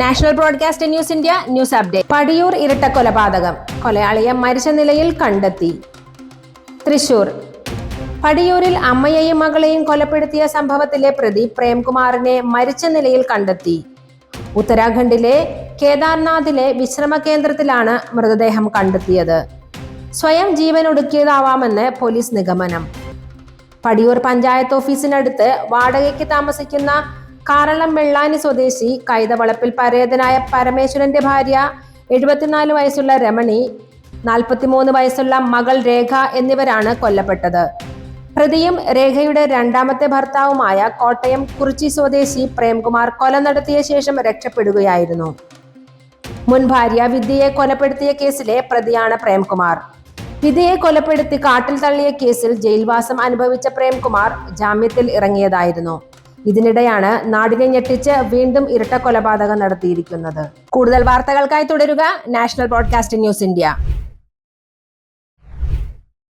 National broadcast news India news update. Padiyoor ഇരട്ട കൊലപാതകം കൊലയാളിയെ മരിച്ച നിലയിൽ കണ്ടെത്തി. തൃശൂർ. പടിയൂരിൽ അമ്മയെയും മകളെയും കൊലപ്പെടുത്തിയ സംഭവത്തിലെ പ്രതി പ്രേംകുമാറിനെ മരിച്ച നിലയിൽ കണ്ടെത്തി. ഉത്തരാഖണ്ഡിലെ കേദാർനാഥിലെ വിശ്രമ കേന്ദ്രത്തിലാണ് മൃതദേഹം കണ്ടെത്തിയത്. സ്വയം ജീവൻ ഒടുക്കിയതാവാമെന്ന് പോലീസ് നിഗമനം. പടിയൂർ പഞ്ചായത്ത് ഓഫീസിനടുത്ത് വാടകയ്ക്ക് താമസിക്കുന്ന കാറളം വെള്ളാനി സ്വദേശി കൈതവളപ്പിൽ പരേതനായ പരമേശ്വരന്റെ ഭാര്യ എഴുപത്തിനാല് വയസ്സുള്ള രമണി നാൽപ്പത്തിമൂന്ന് വയസ്സുള്ള മകൾ രേഖ എന്നിവരാണ് കൊല്ലപ്പെട്ടത്. പ്രതിയും രേഖയുടെ രണ്ടാമത്തെ ഭർത്താവുമായ കോട്ടയം കുറിച്ചി സ്വദേശി പ്രേംകുമാർ കൊല നടത്തിയ ശേഷം രക്ഷപ്പെടുകയായിരുന്നു. മുൻ ഭാര്യ വിദ്യയെ കൊലപ്പെടുത്തിയ കേസിലെ പ്രതിയാണ് പ്രേംകുമാർ. വിദ്യയെ കൊലപ്പെടുത്തി കാട്ടിൽ തള്ളിയ കേസിൽ ജയിൽവാസം അനുഭവിച്ച പ്രേംകുമാർ ജാമ്യത്തിൽ ഇറങ്ങിയതായിരുന്നു. ഇതിനിടെയാണ് നാടിനെ ഞെട്ടിച്ച് വീണ്ടും ഇരട്ട കൊലപാതകം നടത്തിയിരിക്കുന്നത്. കൂടുതൽ വാർത്തകൾക്കായി തുടരുക നാഷണൽ ബ്രോഡ്കാസ്റ്റിംഗ് ന്യൂസ് ഇന്ത്യ.